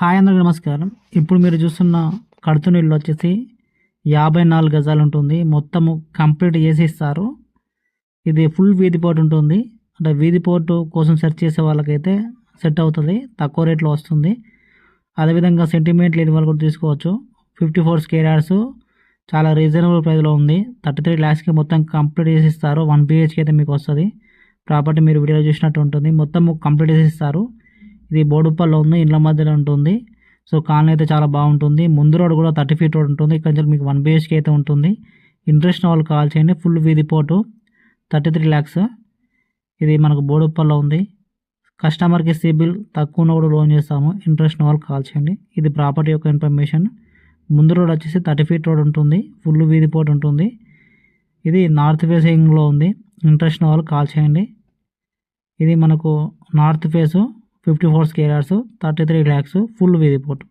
Hi అందరూ నమస్కారం. ఇప్పుడు మీరు చూస్తున్న కడుతు నీళ్ళు వచ్చేసి యాభై నాలుగు గజాలు ఉంటుంది. మొత్తము కంప్లీట్ చేసి ఇస్తారు ఇది ఫుల్ వీధి పోర్ట్ ఉంటుంది. అంటే వీధి పోర్టు కోసం సెర్చ్ చేసే వాళ్ళకైతే సెట్ అవుతుంది. తక్కువ రేట్లో వస్తుంది. అదేవిధంగా సెంటిమెంట్ లేని వాళ్ళు కూడా తీసుకోవచ్చు. ఫిఫ్టీ ఫోర్ స్కేర్ చాలా రీజనబుల్ ప్రైస్లో ఉంది. థర్టీ త్రీ ల్యాక్స్కి మొత్తం కంప్లీట్ చేసి ఇస్తారు వన్ బిహెచ్కి అయితే మీకు వస్తుంది. ప్రాపర్టీ మీరు వీడియో చూసినట్టు ఉంటుంది. మొత్తం కంప్లీట్ చేసి ఇస్తారు ఇది బోడుప్పల్లో ఉంది ఇండ్ల మధ్యలో ఉంటుంది. సో కాలనీ అయితే చాలా బాగుంటుంది. ముందు రోడ్ కూడా థర్టీ ఫీట్ రోడ్ ఉంటుంది. ఇక్కడ నుంచి మీకు వన్ బిహెచ్కే అయితే ఉంటుంది. ఇంట్రెస్ట్ వాళ్ళు కాల్ చేయండి. ఫుల్ వీధి పోటు. Thirty three lakhs. ఇది మనకు బోడుప్పల్లో ఉంది. కస్టమర్కి సిబిల్ తక్కువ ఉన్న కూడా లోన్ చేస్తాము. ఇంట్రెస్ట్ వాళ్ళు కాల్ చేయండి. ఇది ప్రాపర్టీ యొక్క ఇన్ఫర్మేషన్. ముందు రోడ్ వచ్చేసి థర్టీ ఫీట్ రోడ్ ఉంటుంది. ఫుల్ వీధి పోటు ఉంటుంది. ఇది నార్త్ ఫేసింగ్లో ఉంది. ఇంట్రెస్ట్ వాళ్ళు కాల్ చేయండి. ఇది మనకు north face. Fifty four square yards thirty three lakhs full వీధి పోటు